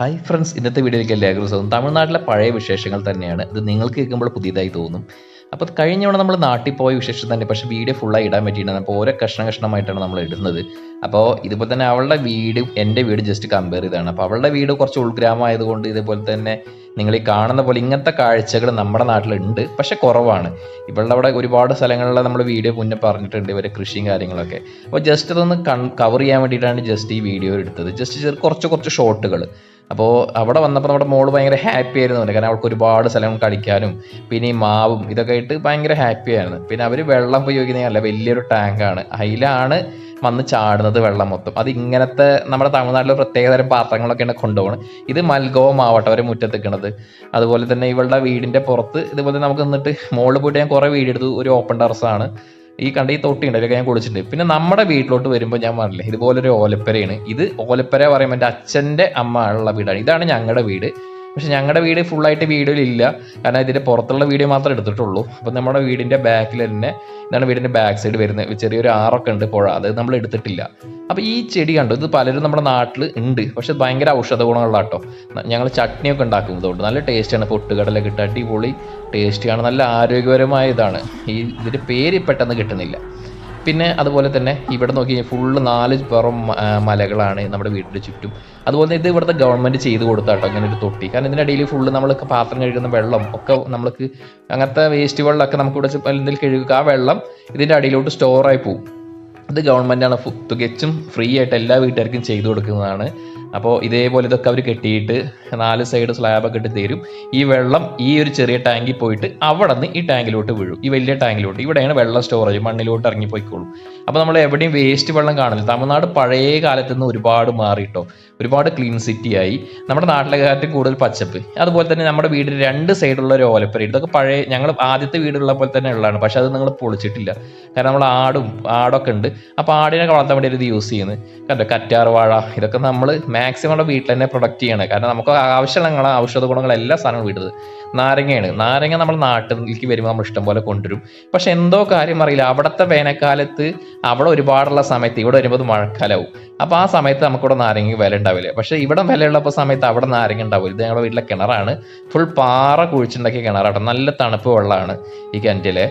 Hi friends ഇന്നത്തെ വീഡിയോയിലേക്ക് എല്ലാവർക്കും സ്വാഗതം. തമിഴ്നാട്ടിലെ പഴയ വിശേഷങ്ങൾ തന്നെയാണ്. ഇത് നിങ്ങൾക്ക് കേൾക്കുമ്പോൾ പുതിയതായി തോന്നും. അപ്പോൾ കഴിഞ്ഞ നമ്മൾ നാട്ടിൽ പോയ വിശേഷം തന്നെ പക്ഷേ വീഡിയോ ഫുള്ളായി ഇടാൻ പറ്റിയിട്ടുണ്ട്. അപ്പോൾ ഓരോ കഷ്ണം കഷ്ണമായിട്ടാണ് നമ്മൾ ഇടുന്നത്. അപ്പോൾ ഇതുപോലെ തന്നെ അവളുടെ വീടും എന്റെ വീട് ജസ്റ്റ് കമ്പയർ ചെയ്താണ് അപ്പോൾ അവളുടെ വീട് കുറച്ച് ഉൾഗ്രാമമായതുകൊണ്ട് ഇതുപോലെ തന്നെ നിങ്ങൾ ഈ കാണുന്ന പോലെ ഇങ്ങനത്തെ കാഴ്ചകൾ നമ്മുടെ നാട്ടിലുണ്ട് പക്ഷെ കുറവാണ്. ഇവളുടെ അവിടെ ഒരുപാട് സ്ഥലങ്ങളിൽ നമ്മൾ വീഡിയോ മുന്നേ പറഞ്ഞിട്ടുണ്ട് ഇവരെ കൃഷിയും കാര്യങ്ങളൊക്കെ. അപ്പോൾ ജസ്റ്റ് അതൊന്ന് കൺ കവർ ചെയ്യാൻ വേണ്ടിയിട്ടാണ് ജസ്റ്റ് ഈ വീഡിയോ എടുത്തത്. ജസ്റ്റ് കുറച്ച് കുറച്ച് ഷോട്ടുകൾ അപ്പോൾ അവിടെ വന്നപ്പോൾ നമ്മുടെ മോൾ ഭയങ്കര ഹാപ്പി ആയിരുന്നു. കാരണം അവൾക്ക് ഒരുപാട് സ്ഥലം കളിക്കാനും പിന്നെ ഈ മാവും ഇതൊക്കെ ആയിട്ട് ഭയങ്കര ഹാപ്പി ആയിരുന്നു പിന്നെ അവർ വെള്ളം ഉപയോഗിക്കുന്നതല്ല വലിയൊരു ടാങ്കാണ് അതിലാണ് വന്ന് ചാടുന്നത് വെള്ളം മൊത്തം. അത് ഇങ്ങനത്തെ നമ്മുടെ തമിഴ്നാട്ടിലെ പ്രത്യേകതരം പാത്രങ്ങളൊക്കെയാണ് കൊണ്ടുപോകണം ഇത് മൽഗോവ മാവട്ടെ അവരെ മുറ്റത്തിക്കണത് അതുപോലെ തന്നെ ഇവളുടെ വീടിന്റെ പുറത്ത് ഇതുപോലെ നമുക്ക് നിന്നിട്ട് മോൾ പോയിട്ട് ഞാൻ കുറേ വീഡിയോ എടുത്തു. ഒരു ഓപ്പൺ ടെറസാണ് ഈ കണ്ട ഈ തൊട്ടി ഉണ്ട് അതിലൊക്കെ ഞാൻ കുടിച്ചിട്ടുണ്ട്. പിന്നെ നമ്മുടെ വീട്ടിലോട്ട് വരുമ്പോൾ ഞാൻ പറഞ്ഞില്ലേ ഇതുപോലൊരു ഓലപ്പരയാണ്. ഇത് ഓലപ്പര പറയുമ്പോൾ എന്റെ അച്ഛന്റെ അമ്മ ഉള്ള വീടാണ്. ഇതാണ് ഞങ്ങളുടെ വീട്. പക്ഷെ ഞങ്ങളുടെ വീട് ഫുള്ളായിട്ട് വീഡിയോയിൽ ഇല്ല കാരണം ഇതിന്റെ പുറത്തുള്ള വീഡിയോ മാത്രമേ എടുത്തിട്ടുള്ളൂ. അപ്പം നമ്മുടെ വീടിന്റെ ബാക്കിൽ തന്നെ ഇതാണ് വീടിന്റെ ബാക്ക് സൈഡ് വരുന്നത്. ചെറിയൊരു ആറൊക്കെ ഉണ്ട് പുഴ. അത് നമ്മൾ എടുത്തിട്ടില്ല. അപ്പോൾ ഈ ചെടി കണ്ടു? ഇത് പലരും നമ്മുടെ നാട്ടിൽ ഉണ്ട്. പക്ഷെ ഭയങ്കര ഔഷധ ഗുണമുള്ള കേട്ടോ. ഞങ്ങൾ ചട്നിയൊക്കെ ഉണ്ടാക്കും. ഇതുകൊണ്ട് നല്ല ടേസ്റ്റാണ് പൊട്ടുകടലൊക്കെ ഇട്ട് അടിപൊളി ടേസ്റ്റിയാണ് നല്ല ആരോഗ്യപരമായ ഇതാണ്. ഈ ഇതിന്റെ പേര് പെട്ടെന്ന് കിട്ടുന്നില്ല. പിന്നെ അതുപോലെ തന്നെ ഇവിടെ നോക്കി ഫുള്ള് നാല് പുറം മലകളാണ് നമ്മുടെ വീടിന്റെ ചുറ്റും. അതുപോലെ ഇത് ഇവിടുത്തെ ഗവൺമെന്റ് ചെയ്ത് കൊടുത്താട്ടോ അങ്ങനെ ഒരു തൊട്ടി. കാരണം ഇതിന്റെ ഇടയിൽ ഫുള്ള് നമ്മൾ പാത്രം കഴുകുന്ന വെള്ളം ഒക്കെ നമ്മൾക്ക് അങ്ങനത്തെ വേസ്റ്റ് വെള്ളമൊക്കെ നമുക്ക് ഇവിടെ എന്തെങ്കിലും കഴുകുക. ആ വെള്ളം ഇതിന്റെ അടിയിലോട്ട് സ്റ്റോറായി പോകും ഇത് ഗവൺമെന്റാണ് തികച്ചും ഫ്രീ ആയിട്ട് എല്ലാ വീട്ടുകാർക്കും ചെയ്തു കൊടുക്കുന്നതാണ്. അപ്പോൾ ഇതേപോലെ ഇതൊക്കെ അവർ കെട്ടിയിട്ട് നാല് സൈഡ് സ്ലാബൊക്കെ ഇട്ട് തരും. ഈ വെള്ളം ഈ ഒരു ചെറിയ ടാങ്കിൽ പോയിട്ട് അവിടെ നിന്ന് ഈ ടാങ്കിലോട്ട് വീഴും. ഈ വലിയ ടാങ്കിലോട്ട് ഇവിടെയാണ് വെള്ളം സ്റ്റോറേജ് മണ്ണിലോട്ട് ഇറങ്ങിപ്പോയിക്കോളും. അപ്പോൾ നമ്മൾ എവിടെയും വേസ്റ്റ് വെള്ളം കാണില്ല തമിഴ്നാട് പഴയ കാലത്ത് നിന്ന് ഒരുപാട് മാറിയിട്ടോ ഒരുപാട് ക്ലീൻ സിറ്റി ആയി. നമ്മുടെ നാട്ടിലെ കാലത്ത് കൂടുതൽ പച്ചപ്പ്. അതുപോലെ തന്നെ നമ്മുടെ വീടിന് രണ്ട് സൈഡുള്ള ഒരു ഓലപ്പര. ഇതൊക്കെ പഴയ ഞങ്ങൾ ആദ്യത്തെ വീടുള്ള പോലെ തന്നെ ഉള്ളതാണ്. പക്ഷെ അത് നിങ്ങൾ പൊളിച്ചിട്ടില്ല. കാരണം നമ്മൾ ആടും ആടൊക്കെ ഉണ്ട്. അപ്പോൾ ആടിനെ വളർത്താൻ വേണ്ടി ഇത് യൂസ് ചെയ്യുന്നത്. കണ്ടോ? കറ്റാർ വാഴ ഇതൊക്കെ നമ്മൾ മാക്സിമം നമ്മുടെ വീട്ടിൽ തന്നെ പ്രൊഡക്റ്റ് ചെയ്യണം. കാരണം നമുക്ക് ആവശ്യമുള്ള ഔഷധ ഗുണങ്ങൾ എല്ലാ സാധനവും വീട്ടത് നാരങ്ങയാണ്. നാരങ്ങ നമ്മൾ നാട്ടിലേക്ക് വരുമ്പോൾ നമ്മൾ ഇഷ്ടംപോലെ കൊണ്ടുവരും. പക്ഷെ എന്തോ കാര്യം അറിയില്ല. അവിടുത്തെ വേനൽക്കാലത്ത് അവിടെ ഒരുപാടുള്ള സമയത്ത് ഇവിടെ വരുമ്പോൾ മഴക്കാലവും. അപ്പോൾ ആ സമയത്ത് നമുക്കിവിടെ നാരങ്ങ വില ഉണ്ടാവില്ല. പക്ഷേ ഇവിടെ വിലയുള്ളപ്പോൾ സമയത്ത് അവിടെ നാരങ്ങ ഉണ്ടാവില്ല. ഇത് ഞങ്ങളുടെ വീട്ടിലെ കിണറാണ്. ഫുൾ പാറ കുഴിച്ചുണ്ടാക്കിയ കിണറാട്ടോ നല്ല തണുപ്പ് വെള്ളമാണ് ഈ കിണറ്റിലെ.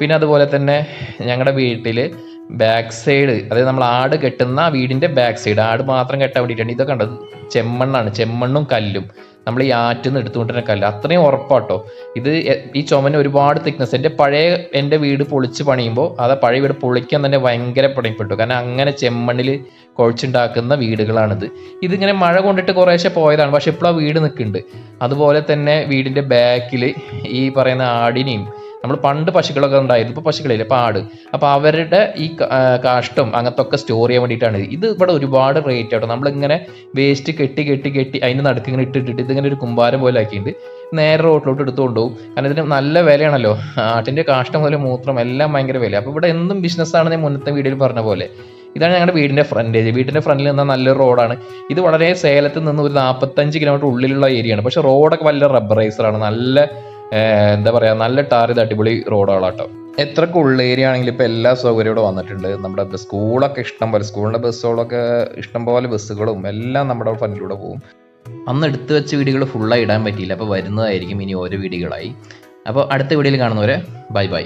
പിന്നെ അതുപോലെ തന്നെ ഞങ്ങളുടെ വീട്ടിൽ ബാക്ക് സൈഡ് അതായത് നമ്മൾ ആട് കെട്ടുന്ന വീടിന്റെ ബാക്ക് സൈഡ് ആട് മാത്രം കെട്ടാൻ വേണ്ടിയിട്ടാണ്. ഇതൊക്കെ കണ്ടത്. ചെമ്മണ്ണാണ്. ചെമ്മണ്ണും കല്ലും. നമ്മൾ ഈ ആറ്റിൽ നിന്ന് എടുത്തുകൊണ്ടിരുന്ന കല്ല്. അത്രയും ഉറപ്പാട്ടോ. ഇത് ഈ ചുമന് ഒരുപാട് തിക്നെസ് എന്റെ പഴയ എന്റെ വീട് പൊളിച്ച് പണിയുമ്പോൾ അത് പഴയ വീട് പൊളിക്കാൻ തന്നെ ഭയങ്കര പണിപ്പെട്ടു. കാരണം അങ്ങനെ ചെമ്മണ്ണിൽ കുഴച്ചുണ്ടാക്കുന്ന വീടുകളാണിത്. ഇതിങ്ങനെ മഴ കൊണ്ടിട്ട് കുറേശ്ശെ പോയതാണ്. പക്ഷെ ഇപ്പോൾ ആ വീട് നിൽക്കുന്നുണ്ട് അതുപോലെ തന്നെ വീടിന്റെ ബാക്കിൽ ഈ പറയുന്ന ആടിനെയും നമ്മൾ പണ്ട് പശുക്കളൊക്കെ ഉണ്ടായിരുന്നു. ഇപ്പോൾ പശുക്കളില്ല ഇപ്പോൾ ആട് അപ്പോൾ അവരുടെ ഈ കാഷ്ടം അങ്ങനത്തെ ഒക്കെ സ്റ്റോർ ചെയ്യാൻ വേണ്ടിയിട്ടാണ്. ഇത്. ഇവിടെ ഒരുപാട് റേറ്റ് ആട്ടോ. നമ്മളിങ്ങനെ വേസ്റ്റ് കെട്ടി കെട്ടി കെട്ടി അതിന്റെ നടുക്ക് ഇങ്ങനെ ഇട്ടിട്ടിട്ട് ഇതിങ്ങനെ ഒരു കുമ്പാരം പോലെ ആക്കിയിട്ട് നേരെ റോട്ടിലോട്ട് എടുത്തുകൊണ്ട് പോകും കാരണം ഇതിന് നല്ല വിലയാണല്ലോ. ആട്ടിന്റെ കാഷ്ടം മുതൽ മൂത്രം എല്ലാം ഭയങ്കര വില അപ്പോൾ ഇവിടെ എന്തും ബിസിനസ്സാണ് ഞാൻ മുന്നത്തെ വീഡിയോയിൽ പറഞ്ഞ പോലെ. ഇതാണ് ഞങ്ങളുടെ വീടിന്റെ ഫ്രണ്ടേജ് വീടിന്റെ ഫ്രണ്ടിൽ നിന്ന് നല്ലൊരു റോഡാണ് ഇത് വളരെ സേലത്ത് നിന്ന് ഒരു നാൽപ്പത്തഞ്ച് കിലോമീറ്റർ ഉള്ളിലുള്ള ഏരിയയാണ് പക്ഷേ റോഡൊക്കെ വലിയ റബ്ബറൈസറാണ് നല്ല എന്താ പറയുക നല്ല ടാർ ഇത് അടിപൊളി റോഡുകളാട്ടോ. എത്രക്ക് ഉള്ള ഏരിയ ആണെങ്കിലും ഇപ്പോൾ എല്ലാ സൗകര്യവും ഇവിടെ വന്നിട്ടുണ്ട്. നമ്മുടെ സ്കൂളൊക്കെ ഇഷ്ടം പോലെ സ്കൂളിന്റെ ബസ്സുകളൊക്കെ ഇഷ്ടം പോലെ ബസ്സുകളും എല്ലാം നമ്മുടെ ഫ്രണ്ടിലൂടെ പോകും. അന്ന് എടുത്തു വെച്ച വീഡിയോകൾ ഫുള്ളായി ഇടാൻ പറ്റിയില്ല. അപ്പോൾ വരുന്നതായിരിക്കും ഇനി ഓരോ വീഡിയോകളായി അപ്പോൾ അടുത്ത വീഡിയോയിൽ കാണുന്നവരെ ബൈ ബൈ